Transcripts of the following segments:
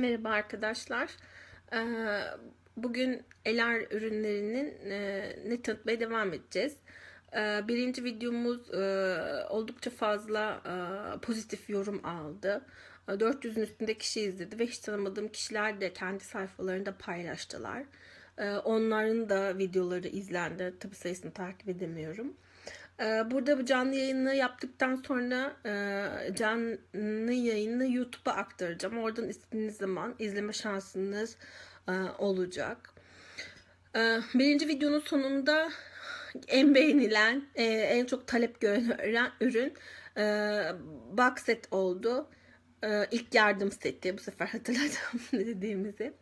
Merhaba arkadaşlar. Ee, Bugün Elar ürünlerinin e, ne tanıtmaya devam edeceğiz. Ee, Birinci videomuz e, oldukça fazla e, pozitif yorum aldı. E, 400'ün üstünde kişi izledi ve hiç tanımadığım kişiler de kendi sayfalarında paylaştılar. Onların da videoları izlendi. Tabi sayısını takip edemiyorum. Ee, Burada bu canlı yayını yaptıktan sonra e, canlı yayını YouTube'a aktaracağım. Oradan istediğiniz zaman izleme şansınız e, olacak. Ee, Birinci videonun sonunda en beğenilen, e, en çok talep gören ürün e, box set oldu. E, İlk yardım seti bu sefer hatırladım ne dediğimizi.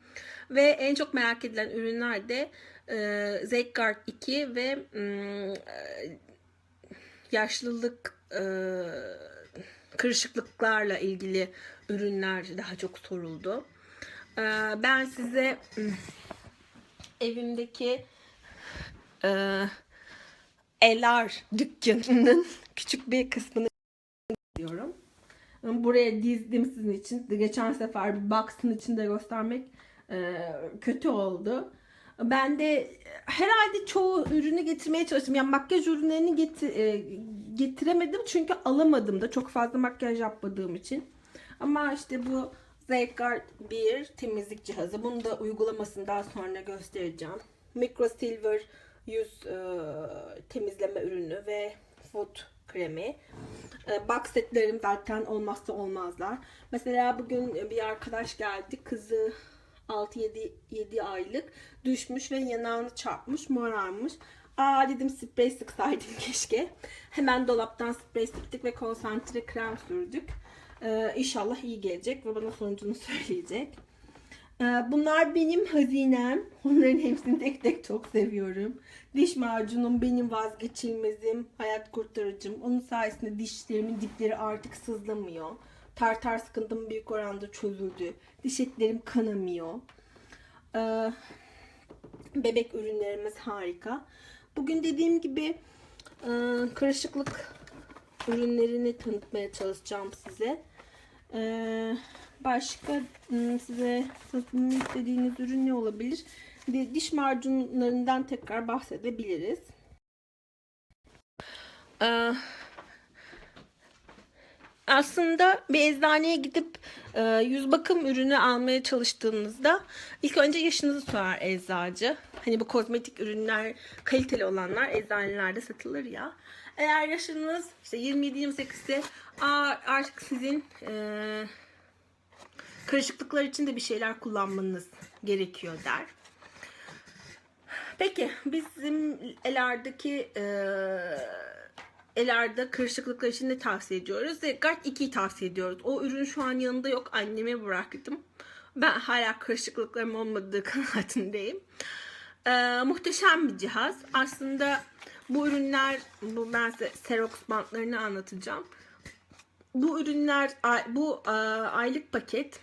Ve en çok merak edilen ürünler de e, Zeitguard 2 ve mm, e, yaşlılık e, kırışıklıklarla ilgili ürünler daha çok soruldu. E, ben size evimdeki e, Elar dükkanının küçük bir kısmını diyorum. Buraya dizdim sizin için. Geçen sefer bir box'ın içinde göstermek e, kötü oldu. Ben de herhalde çoğu ürünü getirmeye çalıştım. Yani makyaj ürünlerini getir, e, getiremedim çünkü alamadım da çok fazla makyaj yapmadığım için. Ama işte bu Zeitguard 1 temizlik cihazı. Bunu da uygulamasını daha sonra göstereceğim. Micro Silver yüz e, temizleme ürünü ve food kremi. E, box setlerim zaten olmazsa olmazlar. Mesela bugün bir arkadaş geldi. Kızı 6-7 aylık düşmüş ve yanağını çarpmış, morarmış. Aa dedim sprey sıksaydın keşke. Hemen dolaptan sprey sıktık ve konsantre krem sürdük. Ee, inşallah iyi gelecek ve bana sonucunu söyleyecek. Ee, bunlar benim hazinem. Onların hepsini tek tek çok seviyorum. Diş macunum benim vazgeçilmezim, hayat kurtarıcım. Onun sayesinde dişlerimin dipleri artık sızlamıyor. Tartar sıkıntım büyük oranda çözüldü. Diş etlerim kanamıyor. Ee, bebek ürünlerimiz harika. Bugün dediğim gibi e, karışıklık ürünlerini tanıtmaya çalışacağım size. Ee, başka hmm, size tanıtmamı istediğiniz ürün ne olabilir? Diş macunlarından tekrar bahsedebiliriz. Ee, aslında bir eczaneye gidip e, yüz bakım ürünü almaya çalıştığınızda ilk önce yaşınızı sorar eczacı. Hani bu kozmetik ürünler kaliteli olanlar eczanelerde satılır ya. Eğer yaşınız işte 27-28 ise "Aa, artık sizin e, karışıklıklar için de bir şeyler kullanmanız gerekiyor der. Peki bizim elerdeki e, elerde karışıklıklar için ne tavsiye ediyoruz? Zeggard 2'yi tavsiye ediyoruz. O ürün şu an yanında yok. Anneme bıraktım. Ben hala karışıklıklarım olmadığı kanaatindeyim. Ee, muhteşem bir cihaz. Aslında bu ürünler, bu ben size Xerox bantlarını anlatacağım. Bu ürünler, bu e, aylık paket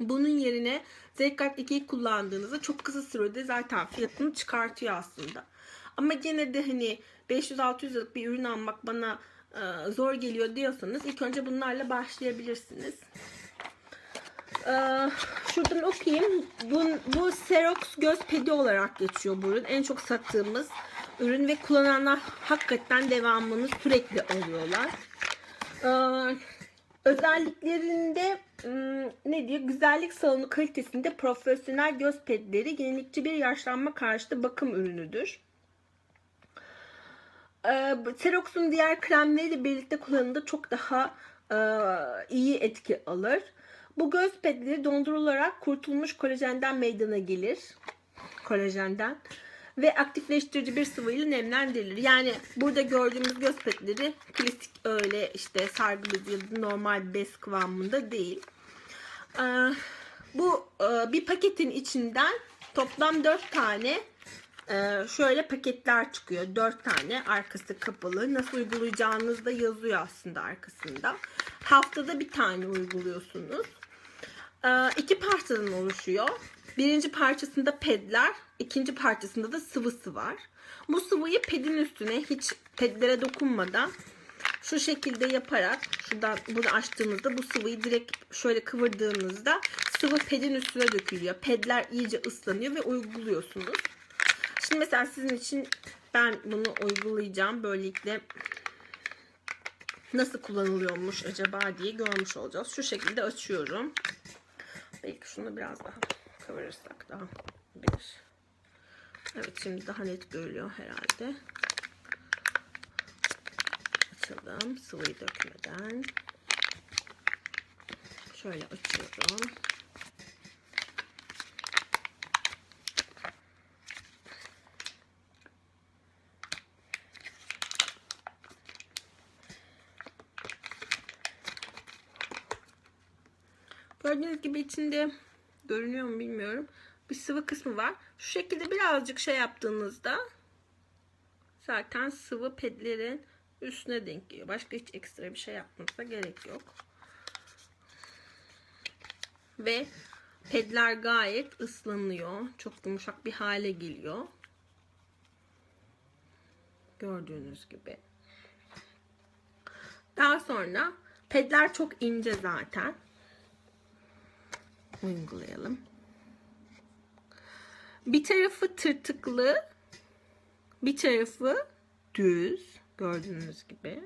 bunun yerine Zeitgeist 2'yi kullandığınızda çok kısa sürede zaten fiyatını çıkartıyor aslında. Ama gene de hani 500-600 liralık bir ürün almak bana e, zor geliyor diyorsanız ilk önce bunlarla başlayabilirsiniz. E, şuradan okuyayım. Bu, bu Xerox göz pedi olarak geçiyor bu ürün. En çok sattığımız ürün ve kullananlar hakikaten devamını sürekli alıyorlar. E, Özelliklerinde ım, ne diyor? Güzellik salonu kalitesinde profesyonel göz pedleri yenilikçi bir yaşlanma karşıtı bakım ürünüdür. Xerox'un diğer kremleriyle birlikte kullanımda çok daha e, iyi etki alır. Bu göz pedleri dondurularak kurtulmuş kolajenden meydana gelir. Kolajenden. Ve aktifleştirici bir sıvıyla nemlendirilir. Yani burada gördüğümüz göz pedleri klasik öyle işte sargı bezi ya da normal bez kıvamında değil. Ee, bu e, bir paketin içinden toplam 4 tane e, şöyle paketler çıkıyor. 4 tane arkası kapalı. Nasıl uygulayacağınız da yazıyor aslında arkasında. Haftada bir tane uyguluyorsunuz. Ee, iki parçadan oluşuyor. Birinci parçasında pedler, ikinci parçasında da sıvısı var. Bu sıvıyı pedin üstüne hiç pedlere dokunmadan Şu şekilde yaparak şuradan bunu açtığınızda bu sıvıyı direkt şöyle kıvırdığınızda sıvı pedin üstüne dökülüyor. Pedler iyice ıslanıyor ve uyguluyorsunuz. Şimdi mesela sizin için ben bunu uygulayacağım. Böylelikle nasıl kullanılıyormuş acaba diye görmüş olacağız. Şu şekilde açıyorum. Belki şunu biraz daha kıvırırsak daha bir. Evet şimdi daha net görülüyor herhalde. Açalım sıvıyı dökmeden. Şöyle açıyorum. Gördüğünüz gibi içinde görünüyor mu bilmiyorum. Bir sıvı kısmı var. Şu şekilde birazcık şey yaptığınızda zaten sıvı pedlerin üstüne denk geliyor. Başka hiç ekstra bir şey yapmanıza gerek yok. Ve pedler gayet ıslanıyor. Çok yumuşak bir hale geliyor. Gördüğünüz gibi. Daha sonra pedler çok ince zaten uygulayalım. Bir tarafı tırtıklı, bir tarafı düz gördüğünüz gibi.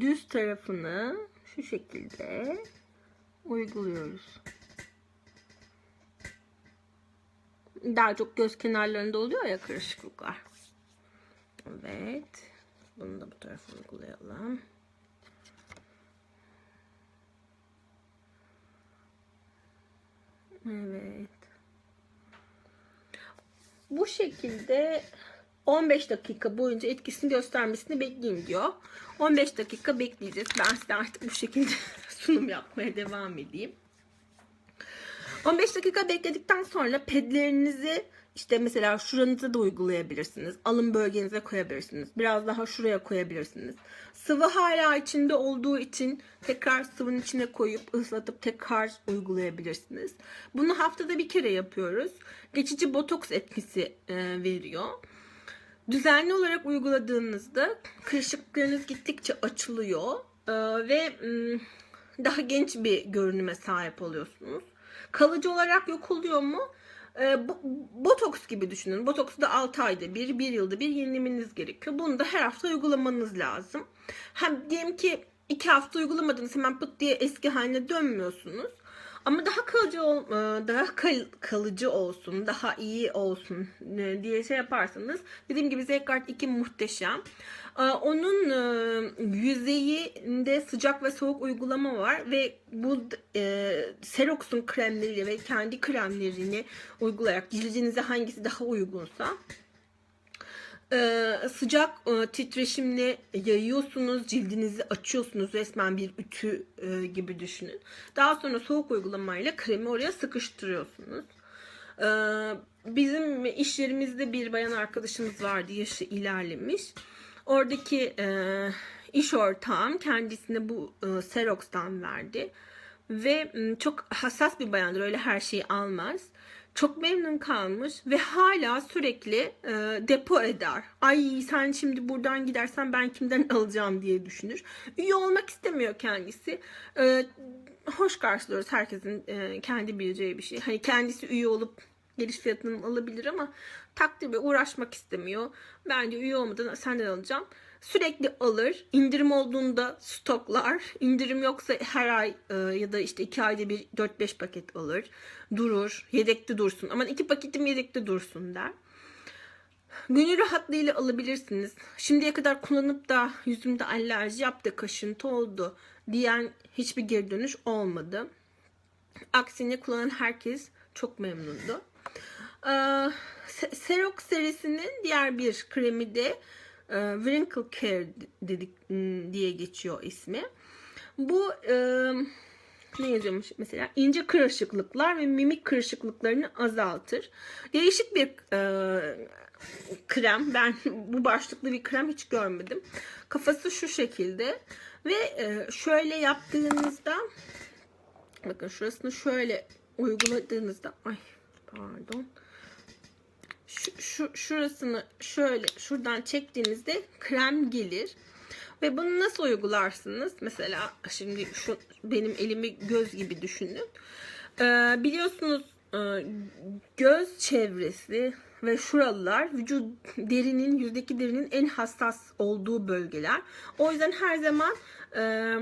Düz tarafını şu şekilde uyguluyoruz. Daha çok göz kenarlarında oluyor ya karışıklıklar. Evet. Bunu da bu tarafa uygulayalım. Evet. Bu şekilde 15 dakika boyunca etkisini göstermesini bekleyin diyor. 15 dakika bekleyeceğiz. Ben size artık bu şekilde sunum yapmaya devam edeyim. 15 dakika bekledikten sonra pedlerinizi işte mesela şuranıza da uygulayabilirsiniz. Alın bölgenize koyabilirsiniz. Biraz daha şuraya koyabilirsiniz. Sıvı hala içinde olduğu için tekrar sıvının içine koyup ıslatıp tekrar uygulayabilirsiniz. Bunu haftada bir kere yapıyoruz. Geçici botoks etkisi e, veriyor. Düzenli olarak uyguladığınızda kırışıklarınız gittikçe açılıyor e, ve daha genç bir görünüme sahip oluyorsunuz. Kalıcı olarak yok oluyor mu? E, botoks gibi düşünün. Botoksu da 6 ayda bir, 1 yılda bir yenilemeniz gerekiyor. Bunu da her hafta uygulamanız lazım. Hem diyelim ki 2 hafta uygulamadınız hemen pıt diye eski haline dönmüyorsunuz. Ama daha kalıcı ol, e, daha kal, kalıcı olsun, daha iyi olsun e, diye şey yaparsanız dediğim gibi Zcard 2 muhteşem. E, onun yüzeyinde sıcak ve soğuk uygulama var ve bu e, Serox'un kremleriyle ve kendi kremlerini uygulayarak cildinize hangisi daha uygunsa sıcak e, titreşimle yayıyorsunuz, cildinizi açıyorsunuz resmen bir ütü e, gibi düşünün. Daha sonra soğuk uygulamayla kremi oraya sıkıştırıyorsunuz. Ee, bizim iş yerimizde bir bayan arkadaşımız vardı, yaşı ilerlemiş. Oradaki e, iş ortağım kendisine bu Serox'tan verdi. Ve çok hassas bir bayandır, öyle her şeyi almaz çok memnun kalmış ve hala sürekli e, depo eder. Ay sen şimdi buradan gidersen ben kimden alacağım diye düşünür. Üye olmak istemiyor kendisi. E, hoş karşılıyoruz herkesin e, kendi bileceği bir şey. Hani kendisi üye olup geliş fiyatını alabilir ama takdir ve uğraşmak istemiyor. Ben de üye olmadan senden alacağım. Sürekli alır. İndirim olduğunda stoklar. İndirim yoksa her ay e, ya da işte iki ayda bir 4-5 paket alır. Durur. Yedekte dursun. Aman iki paketim yedekte dursun der. Gönül rahatlığıyla alabilirsiniz. Şimdiye kadar kullanıp da yüzümde alerji yaptı, kaşıntı oldu diyen hiçbir geri dönüş olmadı. Aksine kullanan herkes çok memnundu. Ee, Serox serisinin diğer bir kremi de e, Wrinkle Care dedik ıı, diye geçiyor ismi. Bu e, ne yazıyormuş mesela ince kırışıklıklar ve mimik kırışıklıklarını azaltır. Değişik bir e, krem. Ben bu başlıklı bir krem hiç görmedim. Kafası şu şekilde ve e, şöyle yaptığınızda bakın şurasını şöyle uyguladığınızda ay pardon şu, şu şurasını şöyle şuradan çektiğinizde krem gelir. Ve bunu nasıl uygularsınız? Mesela şimdi şu benim elimi göz gibi düşünün. Ee, biliyorsunuz e, göz çevresi ve şuralar vücut derinin yüzdeki derinin en hassas olduğu bölgeler. O yüzden her zaman e,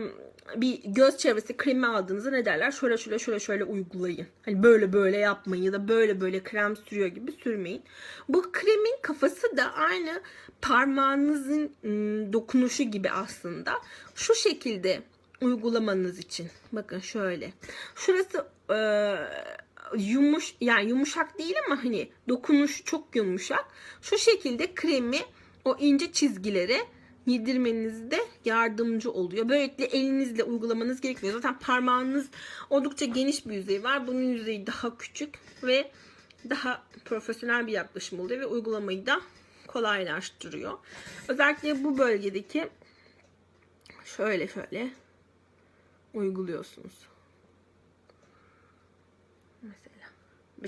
bir göz çevresi kremi aldığınızda ne derler? Şöyle şöyle şöyle şöyle uygulayın. Hani böyle böyle yapmayın ya da böyle böyle krem sürüyor gibi sürmeyin. Bu kremin kafası da aynı parmağınızın ım, dokunuşu gibi aslında. Şu şekilde uygulamanız için. Bakın şöyle. Şurası e, yumuş yani yumuşak değil ama hani dokunuş çok yumuşak. Şu şekilde kremi o ince çizgilere yedirmenizde yardımcı oluyor. Böylelikle elinizle uygulamanız gerekmiyor. Zaten parmağınız oldukça geniş bir yüzey var. Bunun yüzeyi daha küçük ve daha profesyonel bir yaklaşım oluyor ve uygulamayı da kolaylaştırıyor. Özellikle bu bölgedeki şöyle şöyle uyguluyorsunuz. Mesela.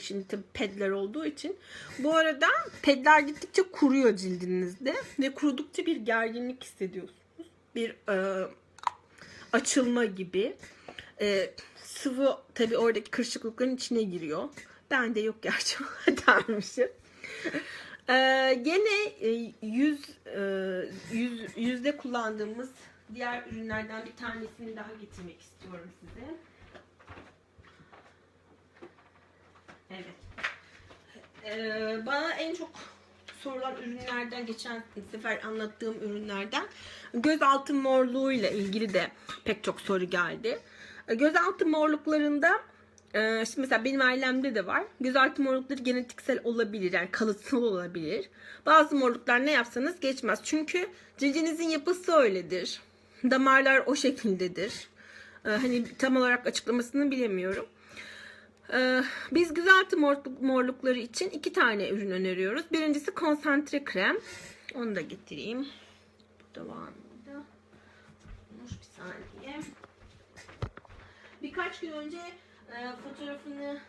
Şimdi tabii pedler olduğu için. Bu arada pedler gittikçe kuruyor cildinizde ve kurudukça bir gerginlik hissediyorsunuz. Bir e, açılma gibi. E, sıvı tabii oradaki kırışıklıkların içine giriyor. Bende yok gerçi dermişim. Ee, gene e, yüz, e, yüz yüzde kullandığımız diğer ürünlerden bir tanesini daha getirmek istiyorum size. Evet. Ee, bana en çok sorulan ürünlerden geçen sefer anlattığım ürünlerden gözaltı morluğuyla ilgili de pek çok soru geldi. Ee, Gözaltı morluklarında e, şimdi mesela benim ailemde de var. Gözaltı morlukları genetiksel olabilir yani kalıtsal olabilir. Bazı morluklar ne yapsanız geçmez. Çünkü cildinizin yapısı öyledir. Damarlar o şekildedir. Ee, Hani tam olarak açıklamasını bilemiyorum. Ee, Biz morluk- morlukları için iki tane ürün öneriyoruz. Birincisi konsantre krem. Onu da getireyim. Burada var mıydı? Olmuş bir saniye. Birkaç gün önce e, fotoğrafını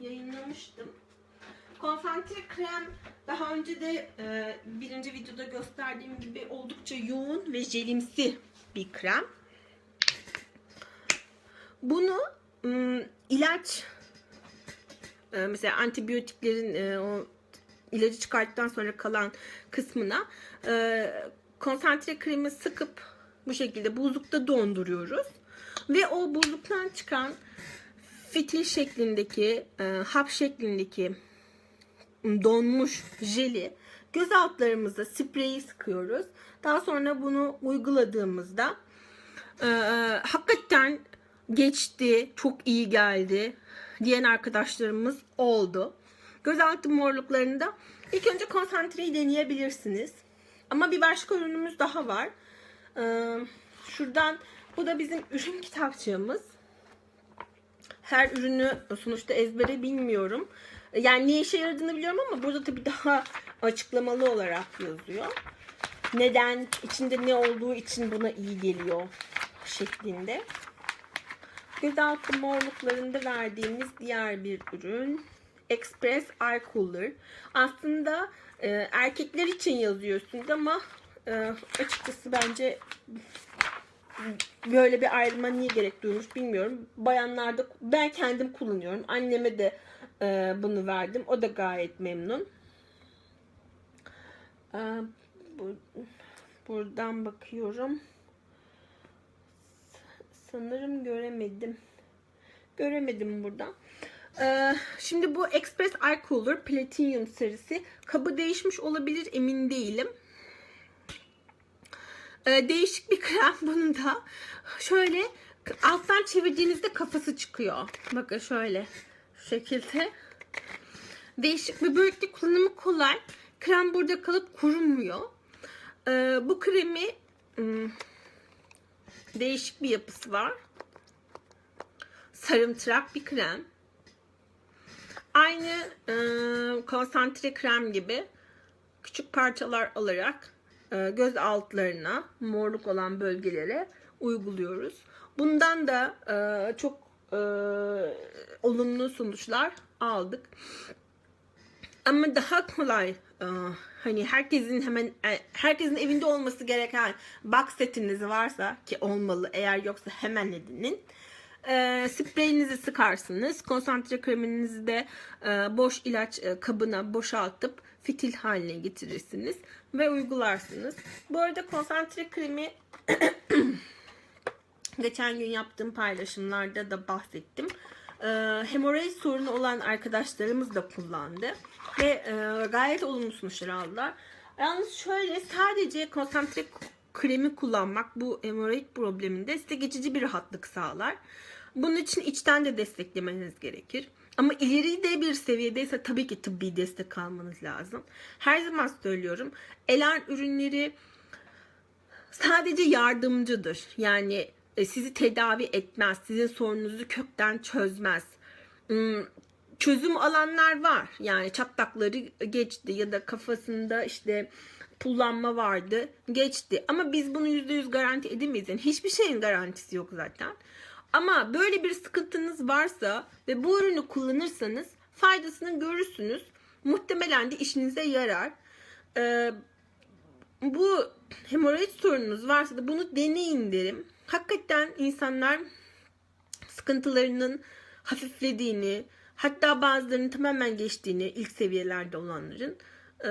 yayınlamıştım. Konsantre krem daha önce de e, birinci videoda gösterdiğim gibi oldukça yoğun ve jelimsi bir krem. Bunu ilaç e, mesela antibiyotiklerin e, o ilacı çıkarttıktan sonra kalan kısmına e, konsantre kremi sıkıp bu şekilde buzlukta donduruyoruz. Ve o buzluktan çıkan fitil şeklindeki, hap şeklindeki donmuş jeli göz altlarımıza spreyi sıkıyoruz. Daha sonra bunu uyguladığımızda e, hakikaten geçti, çok iyi geldi diyen arkadaşlarımız oldu. Gözaltı morluklarında ilk önce konsantreyi deneyebilirsiniz. Ama bir başka ürünümüz daha var. Ee, şuradan bu da bizim ürün kitapçığımız. Her ürünü sonuçta ezbere bilmiyorum. Yani ne işe yaradığını biliyorum ama burada tabii daha açıklamalı olarak yazıyor. Neden, içinde ne olduğu için buna iyi geliyor şeklinde. Gözaltı morluklarında verdiğimiz diğer bir ürün Express Eye Cooler. Aslında e, erkekler için yazıyorsunuz ama e, açıkçası bence böyle bir ayrıma niye gerek duymuş bilmiyorum. Bayanlarda ben kendim kullanıyorum. Anneme de e, bunu verdim. O da gayet memnun. E, bu, buradan bakıyorum. Sanırım göremedim. Göremedim buradan. Ee, şimdi bu Express Eye Cooler Platinum serisi. Kabı değişmiş olabilir emin değilim. Ee, değişik bir krem bunun da. Şöyle alttan çevirdiğinizde kafası çıkıyor. Bakın şöyle. Şu şekilde. Değişik bir böylelikle kullanımı kolay. Krem burada kalıp kurumuyor. Ee, bu kremi hmm, değişik bir yapısı var. Sarımtırak bir krem. Aynı e, konsantre krem gibi küçük parçalar alarak e, göz altlarına morluk olan bölgelere uyguluyoruz. Bundan da e, çok e, olumlu sonuçlar aldık. Ama daha kolay e, hani herkesin hemen e, herkesin evinde olması gereken box setiniz varsa ki olmalı eğer yoksa hemen edinin. E, spreyinizi sıkarsınız. Konsantre kreminizi de e, boş ilaç e, kabına boşaltıp fitil haline getirirsiniz ve uygularsınız. Bu arada konsantre kremi geçen gün yaptığım paylaşımlarda da bahsettim. Ee, hemoroid sorunu olan arkadaşlarımız da kullandı. Ve e, gayet olumlu sonuçlar aldılar. Yalnız şöyle sadece konsantre kremi kullanmak bu hemoroid probleminde size geçici bir rahatlık sağlar. Bunun için içten de desteklemeniz gerekir. Ama ileri de bir seviyedeyse tabii ki tıbbi destek almanız lazım. Her zaman söylüyorum. Elan ürünleri sadece yardımcıdır. Yani e, sizi tedavi etmez. Sizin sorununuzu kökten çözmez. Hmm, Çözüm alanlar var. Yani çatlakları geçti ya da kafasında işte pullanma vardı. Geçti. Ama biz bunu %100 garanti edemeyiz. Yani hiçbir şeyin garantisi yok zaten. Ama böyle bir sıkıntınız varsa ve bu ürünü kullanırsanız faydasını görürsünüz. Muhtemelen de işinize yarar. Ee, bu hemoroid sorununuz varsa da bunu deneyin derim. Hakikaten insanlar sıkıntılarının hafiflediğini, hatta bazılarının tamamen geçtiğini ilk seviyelerde olanların e,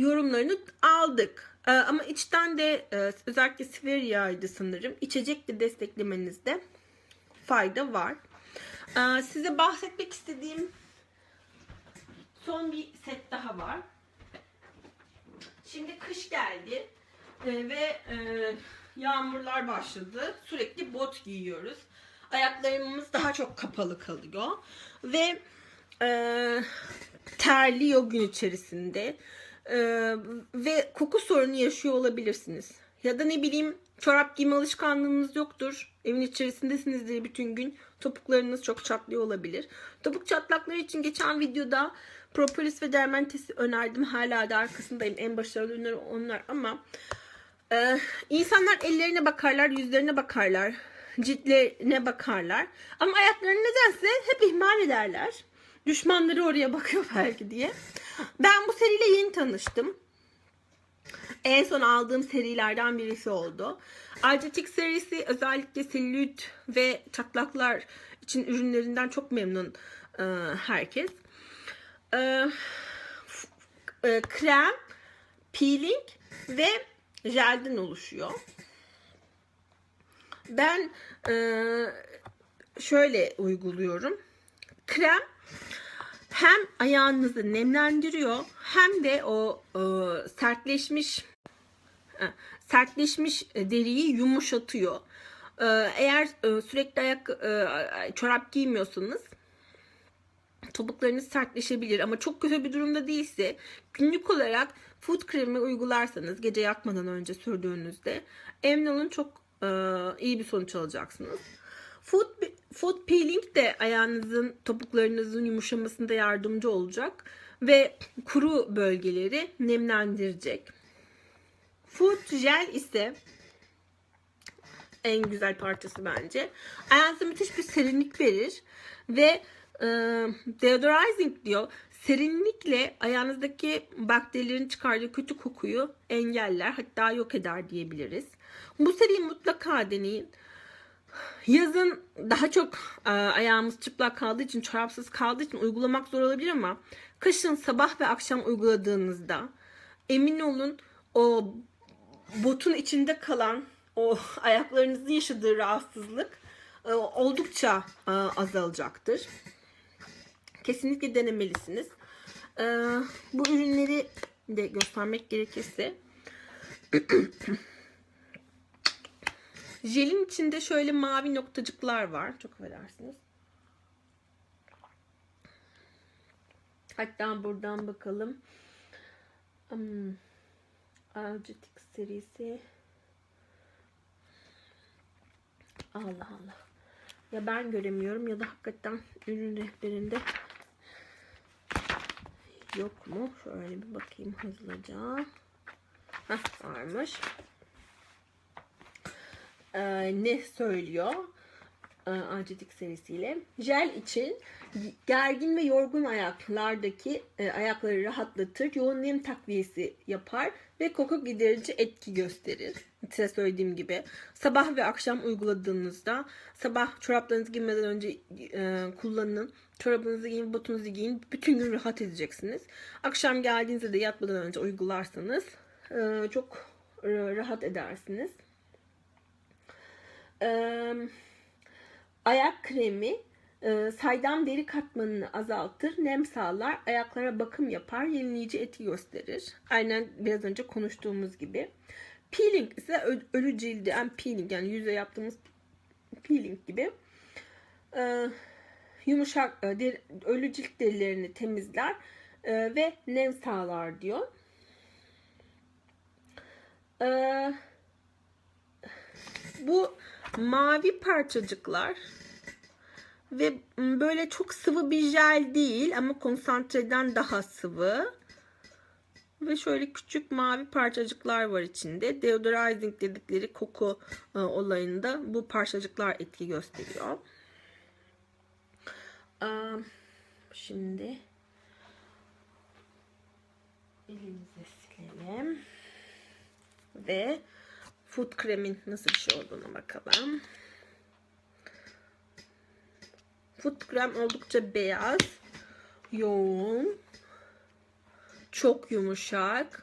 yorumlarını aldık. E, ama içten de e, özellikle Siveria'ydı sanırım. İçecek de desteklemenizde fayda var. E, size bahsetmek istediğim son bir set daha var. Şimdi kış geldi e, ve e, yağmurlar başladı. Sürekli bot giyiyoruz. Ayaklarımız daha çok kapalı kalıyor ve e, terliyor gün içerisinde E, ve koku sorunu yaşıyor olabilirsiniz. Ya da ne bileyim çorap giyme alışkanlığınız yoktur. Evin içerisindesinizdir bütün gün. Topuklarınız çok çatlıyor olabilir. Topuk çatlakları için geçen videoda propolis ve dermentesi önerdim. Hala da arkasındayım. En başarılı ürünler onlar ama ee, insanlar ellerine bakarlar, yüzlerine bakarlar, ciltlerine bakarlar. Ama ayaklarını nedense hep ihmal ederler. Düşmanları oraya bakıyor belki diye. Ben bu seriyle yeni tanıştım. En son aldığım serilerden birisi oldu. Argetic serisi özellikle selülit ve çatlaklar için ürünlerinden çok memnun e, herkes. E, e, krem, peeling ve jelden oluşuyor. Ben e, şöyle uyguluyorum. Krem hem ayağınızı nemlendiriyor hem de o e, sertleşmiş e, sertleşmiş deriyi yumuşatıyor. E, eğer e, sürekli ayak çorap giymiyorsanız topuklarınız sertleşebilir ama çok kötü bir durumda değilse günlük olarak foot kremi uygularsanız gece yatmadan önce sürdüğünüzde emin olun çok e, iyi bir sonuç alacaksınız. Foot, foot peeling de ayağınızın topuklarınızın yumuşamasında yardımcı olacak ve kuru bölgeleri nemlendirecek. Foot gel ise en güzel parçası bence. Ayağınıza müthiş bir serinlik verir ve e, deodorizing diyor. Serinlikle ayağınızdaki bakterilerin çıkardığı kötü kokuyu engeller hatta yok eder diyebiliriz. Bu seriyi mutlaka deneyin. Yazın daha çok e, ayağımız çıplak kaldığı için, çorapsız kaldığı için uygulamak zor olabilir ama kışın sabah ve akşam uyguladığınızda emin olun o botun içinde kalan o ayaklarınızın yaşadığı rahatsızlık e, oldukça e, azalacaktır. Kesinlikle denemelisiniz. E, bu ürünleri de göstermek gerekirse jelin içinde şöyle mavi noktacıklar var. Çok affedersiniz. Hatta buradan bakalım. Hmm. Algetic serisi. Allah Allah. Ya ben göremiyorum ya da hakikaten ürün rehberinde yok mu? Şöyle bir bakayım hızlıca. Heh, varmış. Ee, ne söylüyor? e, antibiyotik serisiyle. Jel için gergin ve yorgun ayaklardaki e, ayakları rahatlatır, yoğun nem takviyesi yapar ve koku giderici etki gösterir. Size söylediğim gibi sabah ve akşam uyguladığınızda sabah çoraplarınızı giymeden önce e, kullanın. Çorabınızı giyin, botunuzu giyin. Bütün gün rahat edeceksiniz. Akşam geldiğinizde de yatmadan önce uygularsanız e, çok e, rahat edersiniz. Ee, ayak kremi e, saydam deri katmanını azaltır, nem sağlar, ayaklara bakım yapar, yenileyici etki gösterir. Aynen biraz önce konuştuğumuz gibi. Peeling ise ölü cildi, yani peeling yani yüze yaptığımız peeling gibi. Ee, yumuşak e, deri, ölü cilt derilerini temizler e, ve nem sağlar diyor. Ee, bu mavi parçacıklar ve böyle çok sıvı bir jel değil ama konsantreden daha sıvı. Ve şöyle küçük mavi parçacıklar var içinde. Deodorizing dedikleri koku e, olayında bu parçacıklar etki gösteriyor. Şimdi elimizi silelim. Ve foot kremin nasıl bir şey olduğuna bakalım. Foot krem oldukça beyaz, yoğun, çok yumuşak.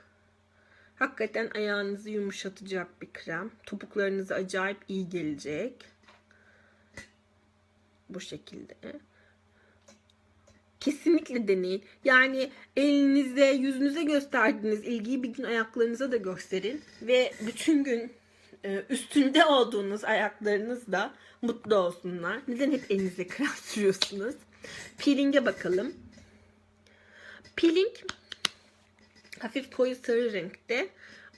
Hakikaten ayağınızı yumuşatacak bir krem. Topuklarınıza acayip iyi gelecek. Bu şekilde. Kesinlikle deneyin. Yani elinize, yüzünüze gösterdiğiniz ilgiyi bir gün ayaklarınıza da gösterin. Ve bütün gün üstünde olduğunuz ayaklarınız da mutlu olsunlar. Neden hep elinize krem sürüyorsunuz? Peeling'e bakalım. Peeling hafif koyu sarı renkte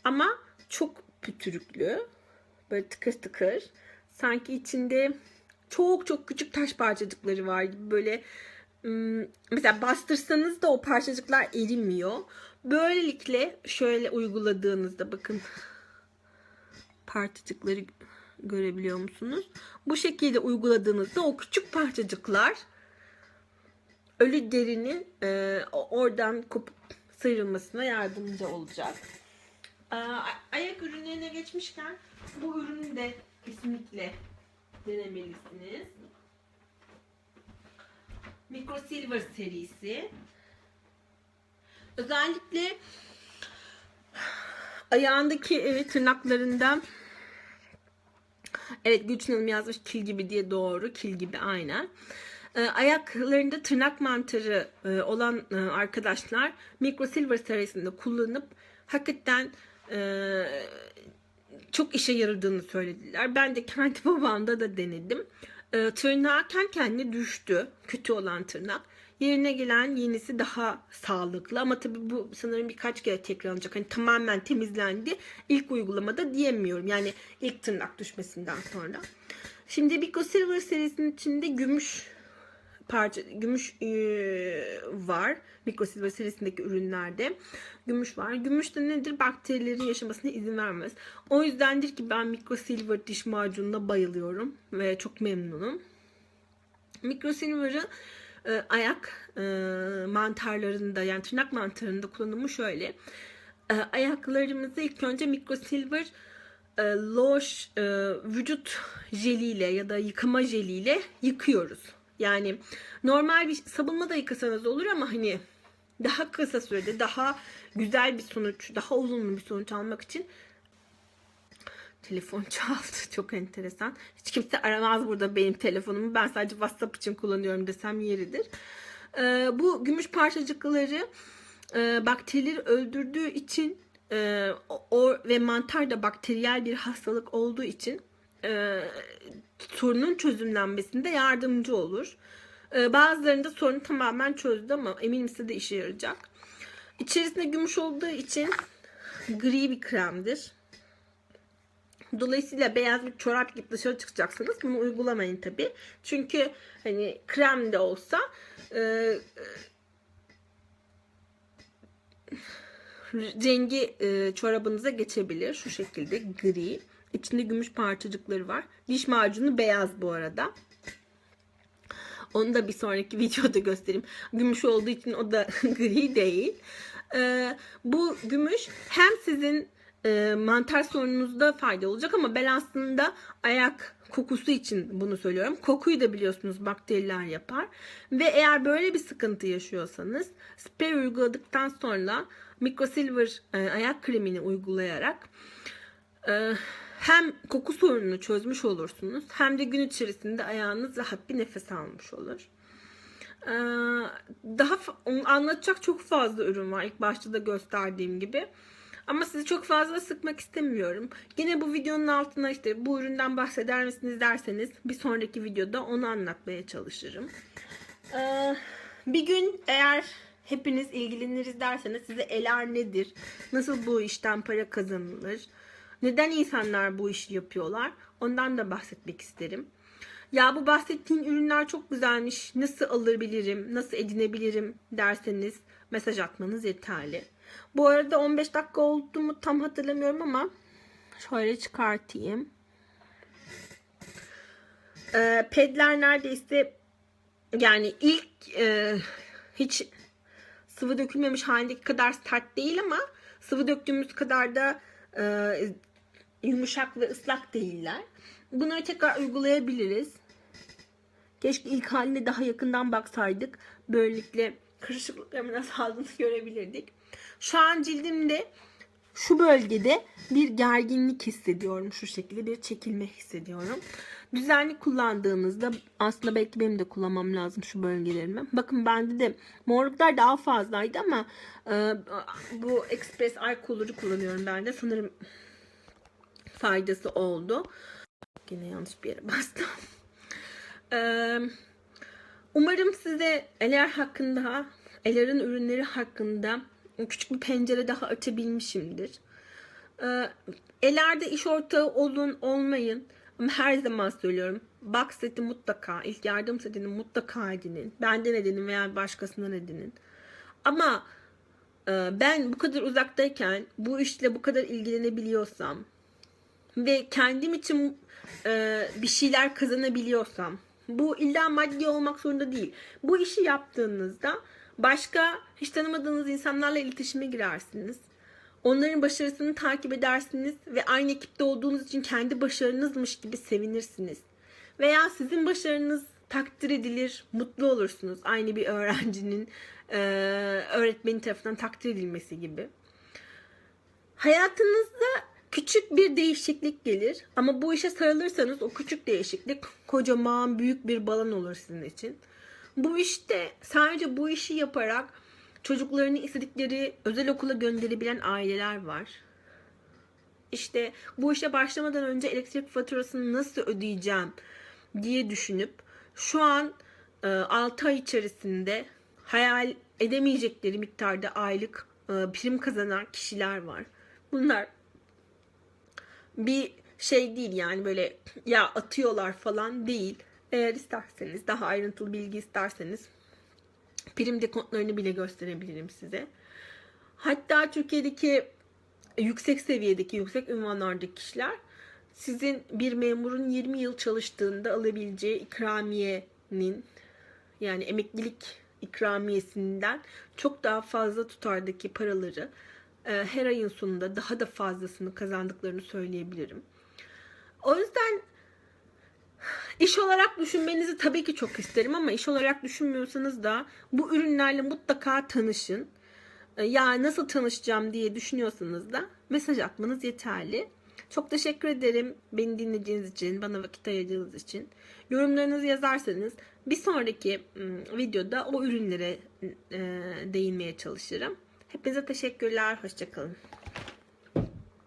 ama çok pütürüklü. Böyle tıkır tıkır. Sanki içinde çok çok küçük taş parçacıkları var gibi böyle mesela bastırsanız da o parçacıklar erimiyor. Böylelikle şöyle uyguladığınızda bakın parçacıkları görebiliyor musunuz? Bu şekilde uyguladığınızda o küçük parçacıklar ölü derinin e, oradan kopup sıyrılmasına yardımcı olacak. Aa, ayak ürünlerine geçmişken bu ürünü de kesinlikle denemelisiniz. Micro Silver serisi. Özellikle ayağındaki evet, tırnaklarından Evet Gülçin Hanım yazmış kil gibi diye doğru. Kil gibi aynen. Ee, ayaklarında tırnak mantarı e, olan e, arkadaşlar Micro Silver serisinde kullanıp hakikaten e, çok işe yaradığını söylediler. Ben de kendi babamda da denedim. Tırnağı kendi düştü. Kötü olan tırnak. Yerine gelen yenisi daha sağlıklı ama tabii bu sanırım birkaç kere tekrarlanacak. Hani tamamen temizlendi. İlk uygulamada diyemiyorum. Yani ilk tırnak düşmesinden sonra. Şimdi Biko Silver serisinin içinde gümüş parça gümüş e, var. Micro Silver serisindeki ürünlerde gümüş var. Gümüş de nedir? Bakterilerin yaşamasına izin vermez. O yüzdendir ki ben Micro Silver diş macununa bayılıyorum ve çok memnunum. Micro Silver'ı e, ayak e, mantarlarında yani tırnak mantarında kullanımı şöyle. E, ayaklarımızı ilk önce Micro Silver e, loş vücut jeliyle ya da yıkama jeliyle yıkıyoruz. Yani normal bir sabunla da yıkasanız olur ama hani daha kısa sürede daha güzel bir sonuç, daha olumlu bir sonuç almak için telefon çaldı. Çok enteresan. Hiç kimse aramaz burada benim telefonumu. Ben sadece WhatsApp için kullanıyorum desem yeridir. Ee, bu gümüş parçacıkları e, bakterileri öldürdüğü için e, o ve mantar da bakteriyel bir hastalık olduğu için e, sorunun çözümlenmesinde yardımcı olur. E, bazılarında sorunu tamamen çözdü ama eminim size de işe yarayacak. İçerisinde gümüş olduğu için gri bir kremdir. Dolayısıyla beyaz bir çorap giyip dışarı çıkacaksınız. Bunu uygulamayın tabi. Çünkü hani krem de olsa e, rengi e, çorabınıza geçebilir. Şu şekilde gri. İçinde gümüş parçacıkları var. Diş macunu beyaz bu arada. Onu da bir sonraki videoda göstereyim. Gümüş olduğu için o da gri değil. Ee, bu gümüş hem sizin e, mantar sorununuzda fayda olacak ama ben aslında ayak kokusu için bunu söylüyorum. Kokuyu da biliyorsunuz bakteriler yapar. Ve eğer böyle bir sıkıntı yaşıyorsanız sprey uyguladıktan sonra microsilver e, ayak kremini uygulayarak e, hem koku sorununu çözmüş olursunuz hem de gün içerisinde ayağınız rahat bir nefes almış olur. Ee, daha anlatacak çok fazla ürün var ilk başta da gösterdiğim gibi. Ama sizi çok fazla sıkmak istemiyorum. Yine bu videonun altına işte bu üründen bahseder misiniz derseniz bir sonraki videoda onu anlatmaya çalışırım. Ee, bir gün eğer hepiniz ilgileniriz derseniz size eler nedir? Nasıl bu işten para kazanılır? Neden insanlar bu işi yapıyorlar? Ondan da bahsetmek isterim. Ya bu bahsettiğin ürünler çok güzelmiş. Nasıl alabilirim? Nasıl edinebilirim derseniz mesaj atmanız yeterli. Bu arada 15 dakika oldu mu tam hatırlamıyorum ama şöyle çıkartayım. Ee, pedler neredeyse yani ilk e, hiç sıvı dökülmemiş halindeki kadar sert değil ama sıvı döktüğümüz kadar da e, yumuşak ve ıslak değiller. Bunları tekrar uygulayabiliriz. Keşke ilk haline daha yakından baksaydık. Böylelikle kırışıklıklarımın azaldığını görebilirdik. Şu an cildimde şu bölgede bir gerginlik hissediyorum. Şu şekilde bir çekilme hissediyorum. Düzenli kullandığınızda aslında belki benim de kullanmam lazım şu bölgelerimi. Bakın bende de morluklar daha fazlaydı ama e, bu Express Eye Color'ı kullanıyorum ben de. Sanırım faydası oldu. Yine yanlış bir yere bastım. Ee, umarım size Eler hakkında, Eler'in ürünleri hakkında küçük bir pencere daha açabilmişimdir. Ee, Eler'de iş ortağı olun, olmayın. Ama her zaman söylüyorum. Box seti mutlaka, ilk yardım setini mutlaka edinin. Benden edinin veya başkasından edinin. Ama e, ben bu kadar uzaktayken bu işle bu kadar ilgilenebiliyorsam ve kendim için e, bir şeyler kazanabiliyorsam bu illa maddi olmak zorunda değil. Bu işi yaptığınızda başka hiç tanımadığınız insanlarla iletişime girersiniz. Onların başarısını takip edersiniz ve aynı ekipte olduğunuz için kendi başarınızmış gibi sevinirsiniz. Veya sizin başarınız takdir edilir, mutlu olursunuz. Aynı bir öğrencinin e, öğretmeni tarafından takdir edilmesi gibi. Hayatınızda küçük bir değişiklik gelir ama bu işe sarılırsanız o küçük değişiklik kocaman büyük bir balon olur sizin için. Bu işte sadece bu işi yaparak çocuklarını istedikleri özel okula gönderebilen aileler var. İşte bu işe başlamadan önce elektrik faturasını nasıl ödeyeceğim diye düşünüp şu an 6 ay içerisinde hayal edemeyecekleri miktarda aylık e, prim kazanan kişiler var. Bunlar bir şey değil yani böyle ya atıyorlar falan değil. Eğer isterseniz daha ayrıntılı bilgi isterseniz prim dekontlarını bile gösterebilirim size. Hatta Türkiye'deki yüksek seviyedeki, yüksek ünvanlardaki kişiler sizin bir memurun 20 yıl çalıştığında alabileceği ikramiyenin yani emeklilik ikramiyesinden çok daha fazla tutardaki paraları e, her ayın sonunda daha da fazlasını kazandıklarını söyleyebilirim. O yüzden iş olarak düşünmenizi tabii ki çok isterim ama iş olarak düşünmüyorsanız da bu ürünlerle mutlaka tanışın. E, Ya nasıl tanışacağım diye düşünüyorsanız da mesaj atmanız yeterli. Çok teşekkür ederim beni dinlediğiniz için, bana vakit ayırdığınız için. Yorumlarınızı yazarsanız bir sonraki ım, videoda o ürünlere e, değinmeye çalışırım. Hepinize teşekkürler. Hoşçakalın.